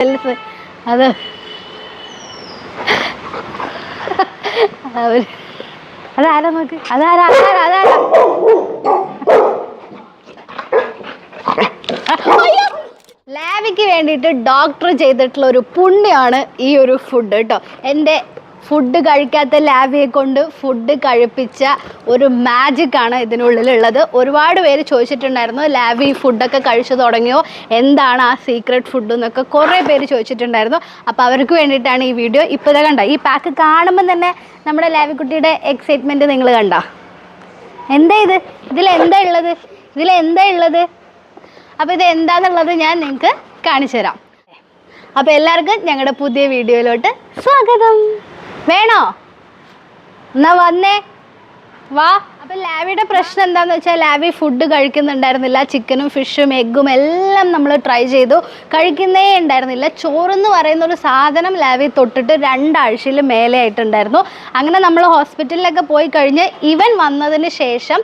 അത് അതാരാ നോക്ക്? അതാരാ? അതാരാ? അതാരാ! ലാവിക്ക് വേണ്ടിയിട്ട് ഡോക്ടർ ചെയ്തിട്ടുള്ള ഒരു പുണ്യമാണ് ഈ ഒരു ഫുഡ് കേട്ടോ. എന്റെ ഫുഡ് കഴിക്കാത്ത ലാവിയെ കൊണ്ട് ഫുഡ് കഴിപ്പിച്ച ഒരു മാജിക്കാണ് ഇതിനുള്ളിലുള്ളത്. ഒരുപാട് പേര് ചോദിച്ചിട്ടുണ്ടായിരുന്നു ലാവി ഫുഡൊക്കെ കഴിച്ചു തുടങ്ങിയോ? എന്താണ് ആ സീക്രട്ട് ഫുഡ് എന്നൊക്കെ? കുറേ പേര് ചോദിച്ചിട്ടുണ്ടായിരുന്നു. അപ്പോൾ അവർക്ക് വേണ്ടിയിട്ടാണ് ഈ വീഡിയോ ഇപ്പോൾ ഇതാ കണ്ട? ഈ പാക്ക് കാണുമ്പോൾ തന്നെ നമ്മുടെ ലാവിക്കുട്ടിയുടെ എക്സൈറ്റ്മെന്റ് നിങ്ങൾ കണ്ട? എന്താ ഇത്? ഇതിൽ എന്താ ഉള്ളത്? ഇതിൽ എന്താ ഉള്ളത്? അപ്പോൾ ഇത് എന്താണെന്നുള്ളത് ഞാൻ നിങ്ങൾക്ക് കാണിച്ചു തരാം. അപ്പോൾ എല്ലാവർക്കും ഞങ്ങളുടെ പുതിയ വീഡിയോയിലോട്ട് സ്വാഗതം. വേണോ? എന്നാ വന്നേ. വാ. അപ്പം ലാവിയുടെ പ്രശ്നം എന്താണെന്ന് വെച്ചാൽ ലാവി ഫുഡ് കഴിക്കുന്നുണ്ടായിരുന്നില്ല. ചിക്കനും ഫിഷും എഗ്ഗും എല്ലാം നമ്മൾ ട്രൈ ചെയ്തു. കഴിക്കുന്നേ ഉണ്ടായിരുന്നില്ല. ചോറെന്ന് പറയുന്ന ഒരു സാധനം ലാവി തൊട്ടിട്ട് രണ്ടാഴ്ചയിൽ മേലെ ആയിട്ടുണ്ടായിരുന്നു. അങ്ങനെ നമ്മൾ ഹോസ്പിറ്റലിലൊക്കെ പോയി കഴിഞ്ഞ് ഇവൻ വന്നതിന് ശേഷം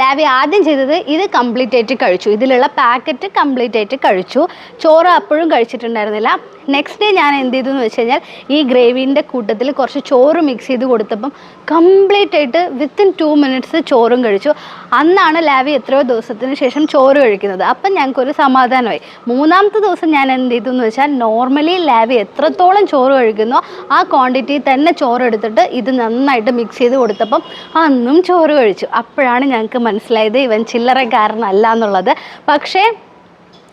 ലാവി ആദ്യം ചെയ്തത് ഇത് കംപ്ലീറ്റ് ആയിട്ട് കഴിച്ചു. ഇതിലുള്ള പാക്കറ്റ് കംപ്ലീറ്റ് ആയിട്ട് കഴിച്ചു. ചോറ് അപ്പോഴും കഴിച്ചിട്ടുണ്ടായിരുന്നില്ല. നെക്സ്റ്റ് ഡേ ഞാൻ എന്ത് ചെയ്തു എന്ന് വെച്ച് കഴിഞ്ഞാൽ ഈ ഗ്രേവീന്റെ കൂട്ടത്തിൽ കുറച്ച് ചോറ് മിക്സ് ചെയ്ത് കൊടുത്തപ്പം കംപ്ലീറ്റ് ആയിട്ട് വിത്തിൻ ടു മിനിറ്റ്സ് ചോറും കഴിച്ചു. അന്നാണ് ലാവി എത്രയോ ദിവസത്തിന് ശേഷം ചോറ് കഴിക്കുന്നത്. അപ്പം ഞങ്ങൾക്കൊരു സമാധാനമായി. മൂന്നാമത്തെ ദിവസം ഞാൻ എന്ത് ചെയ്തു എന്ന് വെച്ചാൽ നോർമലി ലാവി എത്രത്തോളം ചോറ് കഴിക്കുന്നു ആ ക്വാണ്ടിറ്റി തന്നെ ചോറ് എടുത്തിട്ട് ഇത് നന്നായിട്ട് മിക്സ് ചെയ്ത് കൊടുത്തപ്പം അന്നും ചോറ് കഴിച്ചു. അപ്പോഴാണ് ഞങ്ങൾക്ക് മനസ്സിലായത് ഇവൻ ചില്ലറക്കാരനല്ല എന്നുള്ളത്. പക്ഷേ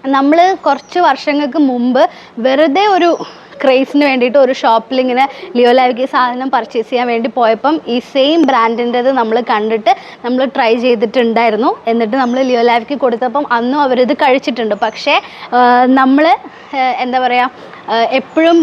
നമ്മൾ കുറച്ച് വർഷങ്ങൾക്ക് മുമ്പ് വെറുതെ ഒരു ക്രേസിന് വേണ്ടിയിട്ട് ഒരു ഷോപ്പിൽ ഇങ്ങനെ ലിയോ ലാവിക്ക് സാധനം പർച്ചേസ് ചെയ്യാൻ വേണ്ടി പോയപ്പം ഈ സെയിം ബ്രാൻഡിന്റെത് നമ്മൾ കണ്ടിട്ട് നമ്മൾ ട്രൈ ചെയ്തിട്ടുണ്ടായിരുന്നു. എന്നിട്ട് നമ്മൾ ലിയോ ലാവിക്ക് കൊടുത്തപ്പം അന്നും അവരിത് കഴിച്ചിട്ടുണ്ട്. പക്ഷേ നമ്മൾ എന്താ പറയുക എപ്പോഴും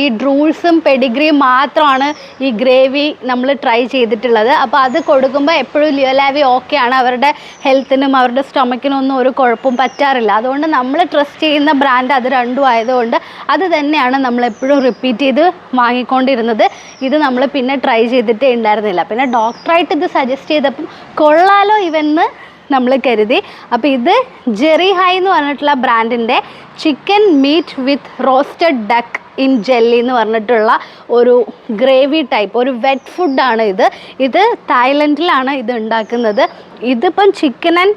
ഈ ഡ്രൂൾസും പെഡിഗ്രിയും മാത്രമാണ് ഈ ഗ്രേവി നമ്മൾ ട്രൈ ചെയ്തിട്ടുള്ളത്. അപ്പോൾ അത് കൊടുക്കുമ്പോൾ എപ്പോഴും ലിയോലാവി ആണ്. അവരുടെ ഹെൽത്തിനും അവരുടെ സ്റ്റൊമക്കിനും ഒന്നും ഒരു കുഴപ്പവും പറ്റാറില്ല. അതുകൊണ്ട് നമ്മൾ ട്രസ്റ്റ് ചെയ്യുന്ന ബ്രാൻഡ് അത് രണ്ടും ആയതുകൊണ്ട് അത് തന്നെയാണ് നമ്മൾ എപ്പോഴും റിപ്പീറ്റ് ചെയ്ത് വാങ്ങിക്കൊണ്ടിരുന്നത്. ഇത് നമ്മൾ പിന്നെ ട്രൈ ചെയ്തിട്ടേ ഉണ്ടായിരുന്നില്ല. പിന്നെ ഡോക്ടറായിട്ട് ഇത് സജസ്റ്റ് ചെയ്തപ്പം കൊള്ളാലോ ഇവന്ന് നമ്മൾ കരുതി. അപ്പോൾ ഇത് ജെറി ഹൈ എന്ന് പറഞ്ഞിട്ടുള്ള ബ്രാൻഡിന്റെ chicken meat with roasted duck in jelly എന്ന് പറഞ്ഞിട്ടുള്ള ഒരു ഗ്രേവി ടൈപ്പ് ഒരു വെറ്റ് ഫുഡാണ് ഇത്. ഇത് തായ്ലൻഡിലാണ് ഇത് ഉണ്ടാക്കുന്നത്. ഇതിപ്പം ചിക്കൻ ആൻഡ്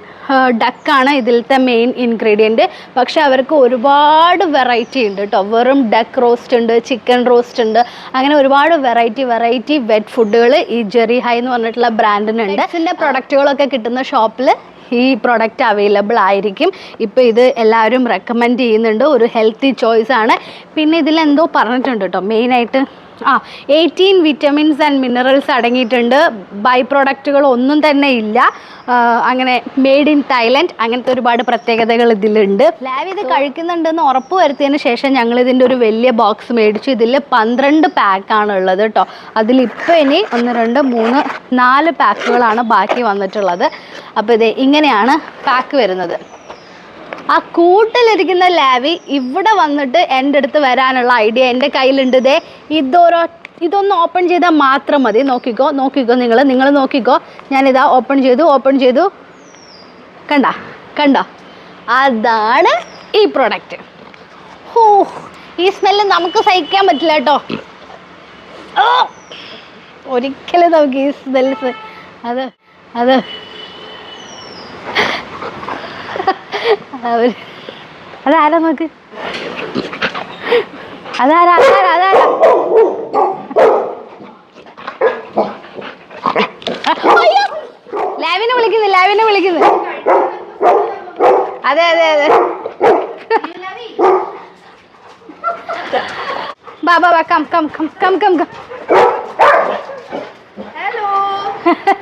ഡക്കാണ് ഇതിലത്തെ മെയിൻ ഇൻഗ്രീഡിയന്റ്. പക്ഷേ അവർക്ക് ഒരുപാട് വെറൈറ്റി ഉണ്ട് കേട്ടോ വെറും ഡക്ക് റോസ്റ്റ് ഉണ്ട് ചിക്കൻ റോസ്റ്റ് ഉണ്ട്. അങ്ങനെ ഒരുപാട് വെറൈറ്റി വെറൈറ്റി വെറ്റ് ഫുഡുകൾ ഈ ജെറി ഹൈ എന്ന് പറഞ്ഞിട്ടുള്ള ബ്രാൻഡിനുണ്ട്. ഇതിന്റെ പ്രൊഡക്റ്റുകളൊക്കെ കിട്ടുന്ന ഷോപ്പിൽ ഈ പ്രൊഡക്റ്റ് അവൈലബിൾ ആയിരിക്കും. ഇപ്പോൾ ഇത് എല്ലാവരും റെക്കമെൻഡ് ചെയ്യുന്നുണ്ട്. ഒരു ഹെൽത്തി ചോയ്സ് ആണ്. പിന്നെ ഇതിലെന്തോ പറഞ്ഞിട്ടുണ്ട് കേട്ടോ മെയിനായിട്ട് ആ എയ്റ്റീൻ വിറ്റമിൻസ് ആൻഡ് മിനറൽസ് അടങ്ങിയിട്ടുണ്ട്. ബൈ പ്രൊഡക്റ്റുകൾ ഒന്നും തന്നെ ഇല്ല. അങ്ങനെ മെയ്ഡ് ഇൻ തായ്ലൻഡ് അങ്ങനത്തെ ഒരുപാട് പ്രത്യേകതകൾ ഇതിലുണ്ട്. ലാവ് ഇത് കഴിക്കുന്നുണ്ടെന്ന് ഉറപ്പ് വരുത്തിയതിന് ശേഷം ഞങ്ങൾ ഇതിന്റെ ഒരു വലിയ ബോക്സ് മേടിച്ചു. ഇതിൽ പന്ത്രണ്ട് പാക്കാണ് ഉള്ളത് കേട്ടോ അതിലിപ്പോൾ ഇനി ഒന്ന് രണ്ട് മൂന്ന് നാല് പാക്കുകളാണ് ബാക്കി വന്നിട്ടുള്ളത്. അപ്പോൾ ഇത് ഇങ്ങനെയാണ് പാക്ക് വരുന്നത്. ആ കൂട്ടിലിരിക്കുന്ന ലാവി ഇവിടെ വന്നിട്ട് എന്റെ അടുത്ത് വരാനുള്ള ഐഡിയ എന്റെ കയ്യിലുണ്ട്. ഇതേ ഇതൊരോ ഇതൊന്ന് ഓപ്പൺ ചെയ്താൽ മാത്രം മതി. നോക്കിക്കോ നോക്കിക്കോ നിങ്ങൾ നിങ്ങൾ നോക്കിക്കോ. ഞാനിതാ ഓപ്പൺ ചെയ്തു ഓപ്പൺ ചെയ്തു. കണ്ട കണ്ടോ. അതാണ് ഈ പ്രൊഡക്റ്റ് ഹോ ഈ സ്മെല്ല് നമുക്ക് സഹിക്കാൻ പറ്റില്ല കേട്ടോ. ഒരിക്കലും നമുക്ക് ഈ സ്മെല്ല് അത് അത് അവർ. അതാരാ നോക്ക് അതാരാ അതാരാ അതാരാ! ലാവിനെ വിളിക്കുന്നു ലാവിനെ വിളിക്കുന്നു. അതെ അതെ അതെ. ബാ ബാ ബാ come come come come come come. Hello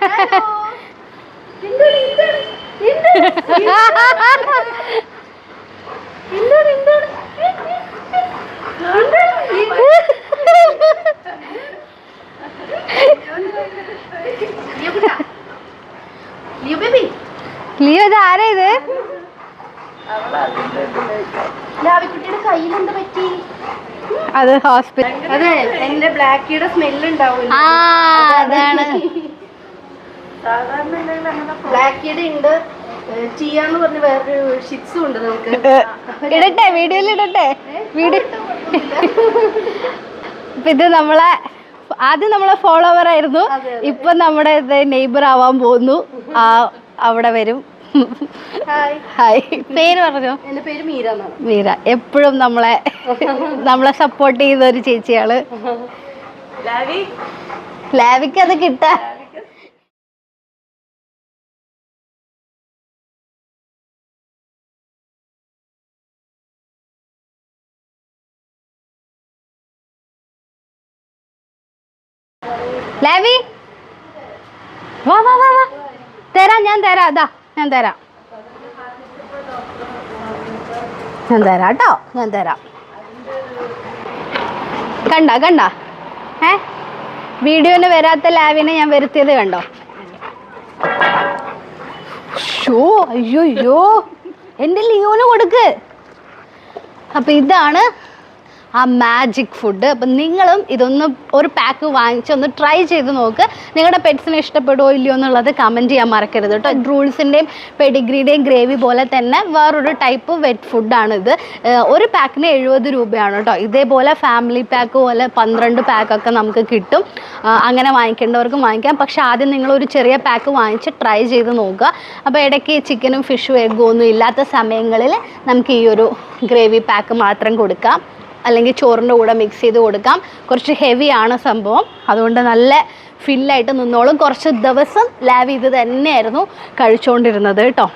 Leo ഇത് ആരാ ഇത്? അത് ഹോസ്പിറ്റൽ അതെ എന്റെ ബ്ലാക്കിയുടെ സ്മെല്ല് ഉണ്ടാവില്ല ആ അതാണ് ബ്ലാക്കിയുടെ ഉണ്ട്. ടിയ എന്ന് പറഞ്ഞ വേറൊരു ഷിറ്റ്സും ഉണ്ട് നമുക്ക്. ഇടട്ടെ വീഡിയോയിൽ ഇടട്ടെ. വീഡിയോ ഇത് നമ്മളെ ആദ്യം നമ്മളെ ഫോളോവർ ആയിരുന്നു. ഇപ്പൊ നമ്മുടെ നെയ്ബർ ആവാൻ പോകുന്നു. ആ അവിടെ വരും. ഹായ് പേര് പറഞ്ഞോ? എന്റെ പേര് മീര മീര. എപ്പോഴും നമ്മളെ നമ്മളെ സപ്പോർട്ട് ചെയ്യുന്ന ഒരു ചേച്ചിയാൾ ലാവി? ലാവിക്ക് അത് കിട്ടാ. ലാവി? വാ വാ വാ വാ. തരാം ഞാൻ തരാം. അതാ ഞാൻ തരാം. ഞാൻ തരാം കേട്ടോ ഞാൻ തരാം. കണ്ട കണ്ട. ഏ? വീഡിയോന് വരാത്ത ലാവിനെ ഞാൻ വരുത്തിയത് കണ്ടോ? ഷോ അയ്യോ അയ്യോ എന്റെ ലിയോന് കൊടുക്ക്. അപ്പം ഇതാണ് ആ മാജിക് ഫുഡ് അപ്പം നിങ്ങളും ഇതൊന്ന് ഒരു പാക്ക് വാങ്ങിച്ച് ഒന്ന് ട്രൈ ചെയ്ത് നോക്ക്. നിങ്ങളുടെ പെറ്റ്സിന് ഇഷ്ടപ്പെടുമോ ഇല്ലയോ എന്നുള്ളത് കമന്റ് ചെയ്യാൻ മറക്കരുത് കേട്ടോ. റൂൾസിന്റെയും പെഡിഗ്രീയുടെയും ഗ്രേവി പോലെ തന്നെ വേറൊരു ടൈപ്പ് വെറ്റ് ഫുഡാണിത് ഒരു പാക്കിന് എഴുപത് രൂപയാണ് കേട്ടോ. ഇതേപോലെ ഫാമിലി പാക്ക് പോലെ പന്ത്രണ്ട് പാക്കൊക്കെ നമുക്ക് കിട്ടും. അങ്ങനെ വാങ്ങിക്കേണ്ടവർക്കും വാങ്ങിക്കാം. പക്ഷേ ആദ്യം നിങ്ങളൊരു ചെറിയ പാക്ക് വാങ്ങിച്ച് ട്രൈ ചെയ്ത് നോക്കുക. അപ്പോൾ ഇടയ്ക്ക് ചിക്കനും ഫിഷും എഗ്ഗും ഒന്നും ഇല്ലാത്ത സമയങ്ങളിൽ നമുക്ക് ഈ ഒരു ഗ്രേവി പാക്ക് മാത്രം കൊടുക്കാം. അല്ലെങ്കിൽ ചോറിന്റെ കൂടെ മിക്സ് ചെയ്ത് കൊടുക്കാം. കുറച്ച് ഹെവി ആണ് സംഭവം. അതുകൊണ്ട് നല്ല ഫില്ലായിട്ട് നിന്നോളും. കുറച്ച് ദിവസം ലാവ് ഇത് തന്നെയായിരുന്നു കഴിച്ചുകൊണ്ടിരുന്നത് കേട്ടോ.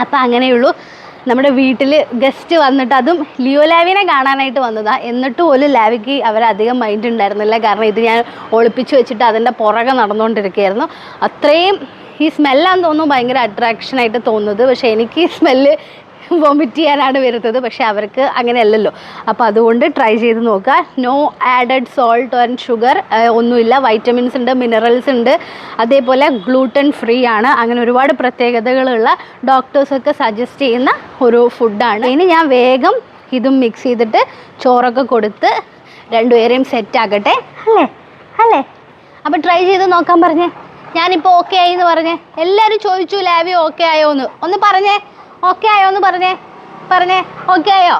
അപ്പം അങ്ങനെയുള്ളൂ. നമ്മുടെ വീട്ടിൽ ഗസ്റ്റ് വന്നിട്ട് അതും ലിയോ ലാവിനെ കാണാനായിട്ട് വന്നതാണ് എന്നിട്ട് പോലും ലാവിക്ക് അവരധികം മൈൻഡ് ഉണ്ടായിരുന്നില്ല. കാരണം ഇത് ഞാൻ ഒളിപ്പിച്ച് വെച്ചിട്ട് അതിന്റെ പുറകെ നടന്നുകൊണ്ടിരിക്കുകയായിരുന്നു. അത്രയും ഈ സ്മെല്ലാന്ന് തോന്നുന്നു ഭയങ്കര അട്രാക്ഷനായിട്ട് തോന്നുന്നത്. പക്ഷേ എനിക്ക് ഈ സ്മെല്ല് വോമിറ്റ് ചെയ്യാനാണ് വരുന്നത്. പക്ഷേ അവർക്ക് അങ്ങനെയല്ലല്ലോ. അപ്പോൾ അതുകൊണ്ട് ട്രൈ ചെയ്ത് നോക്കുക. No added salt and sugar ഒന്നുമില്ല. വൈറ്റമിൻസ് ഉണ്ട് മിനറൽസ് ഉണ്ട്. അതേപോലെ ഗ്ലൂട്ടൻ ഫ്രീ ആണ്. അങ്ങനെ ഒരുപാട് പ്രത്യേകതകളുള്ള ഡോക്ടേഴ്സൊക്കെ സജസ്റ്റ് ചെയ്യുന്ന ഒരു ഫുഡാണ് ഇനി ഞാൻ വേഗം ഇതും മിക്സ് ചെയ്തിട്ട് ചോറൊക്കെ കൊടുത്ത് രണ്ടുപേരെയും സെറ്റ് ആക്കട്ടെ. അല്ലേ? അല്ലേ? അപ്പോൾ ട്രൈ ചെയ്ത് നോക്കാൻ പറഞ്ഞേ. ഞാനിപ്പോൾ ഓക്കെ ആയി എന്ന് പറഞ്ഞേ. എല്ലാവരും ചോദിച്ചു ലാവി ഓക്കെ ആയോ? എന്ന്. ഒന്ന് പറഞ്ഞേ. ഓക്കെ ആയോ എന്ന് പറഞ്ഞേ? പറഞ്ഞേ. ഓക്കെ ആയോ?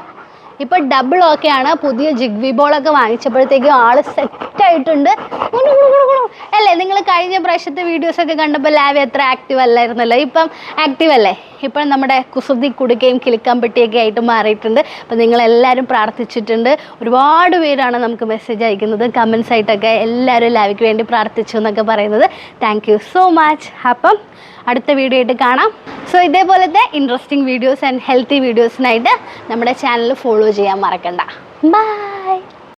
ഇപ്പൊ ഡബിൾ ഓക്കെ ആണ്. പുതിയ ജിഗ്വി ബോളൊക്കെ വാങ്ങിച്ചപ്പോഴത്തേക്കും ആൾ സെറ്റ് ആയിട്ടുണ്ട്. ഗുണു ഗുണു. അല്ലേ നിങ്ങൾ കഴിഞ്ഞ പ്രാവശ്യത്തെ വീഡിയോസ് ഒക്കെ കണ്ടപ്പോൾ ലാവി അത്ര ആക്റ്റീവ് അല്ലായിരുന്നല്ലോ? ഇപ്പം ആക്റ്റീവ് അല്ലേ? ഇപ്പം നമ്മുടെ കുസൃതി കുടുക്കയും കിളിക്കാമ്പട്ടിയൊക്കെ ആയിട്ട് മാറിയിട്ടുണ്ട്. അപ്പം നിങ്ങളെല്ലാവരും പ്രാർത്ഥിച്ചിട്ടുണ്ട്. ഒരുപാട് പേരാണ് നമുക്ക് മെസ്സേജ് അയക്കുന്നത് കമൻസ് ആയിട്ടൊക്കെ എല്ലാവരും ലാവിക്ക് വേണ്ടി പ്രാർത്ഥിച്ചു എന്നൊക്കെ പറയുന്നത്. താങ്ക് യു സോ മച്ച് അപ്പം അടുത്ത വീഡിയോ ആയിട്ട് കാണാം. സോ ഇതേപോലത്തെ ഇൻട്രസ്റ്റിംഗ് വീഡിയോസ് ആൻഡ് ഹെൽത്തി വീഡിയോസിനായിട്ട് നമ്മുടെ ചാനൽ ഫോളോ ചെയ്യാൻ മറക്കണ്ട. ബൈ